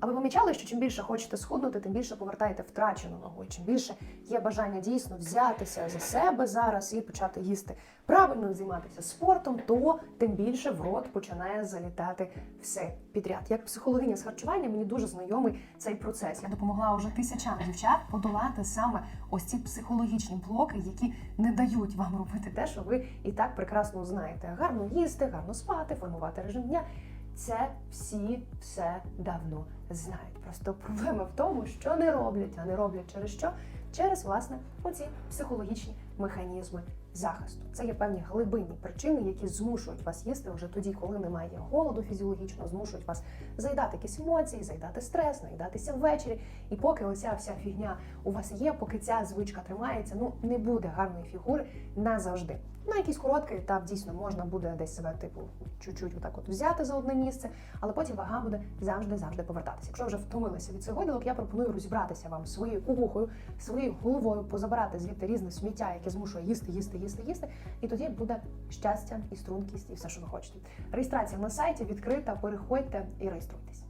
А ви помічали, що чим більше хочете схуднути, тим більше повертаєте втрачену ногу. Чим більше є бажання дійсно взятися за себе зараз і почати їсти правильно, займатися спортом, то тим більше в рот починає залітати все підряд. Як психологиня з харчування мені дуже знайомий цей процес. Я допомогла вже тисячам дівчат подолати саме ось ці психологічні блоки, які не дають вам робити те, що ви і так прекрасно знаєте. Гарно їсти, гарно спати, формувати режим дня. Це всі все давно знають. Просто проблема в тому, що не роблять, а не роблять через що? Через власне оці психологічні механізми захисту. Це є певні глибинні причини, які змушують вас їсти вже тоді, коли немає голоду фізіологічного, змушують вас заїдати якісь емоції, заїдати стрес, наїдатися ввечері. І поки оця вся фігня у вас є, поки ця звичка тримається, ну не буде гарної фігури назавжди. На якийсь короткий етап дійсно можна буде десь себе типу чуть-чуть отак от взяти за одне місце, але потім вага буде завжди завжди повертатися. Якщо вже втомилися від цих гойдалок, я пропоную розібратися вам своєю кукухою, своєю головою, позабирати звідти різне сміття, яке змушує їсти, їсти, їсти, їсти, і тоді буде щастя і стрункість, і все, що ви хочете. Реєстрація на сайті відкрита. Переходьте і реєструйтесь.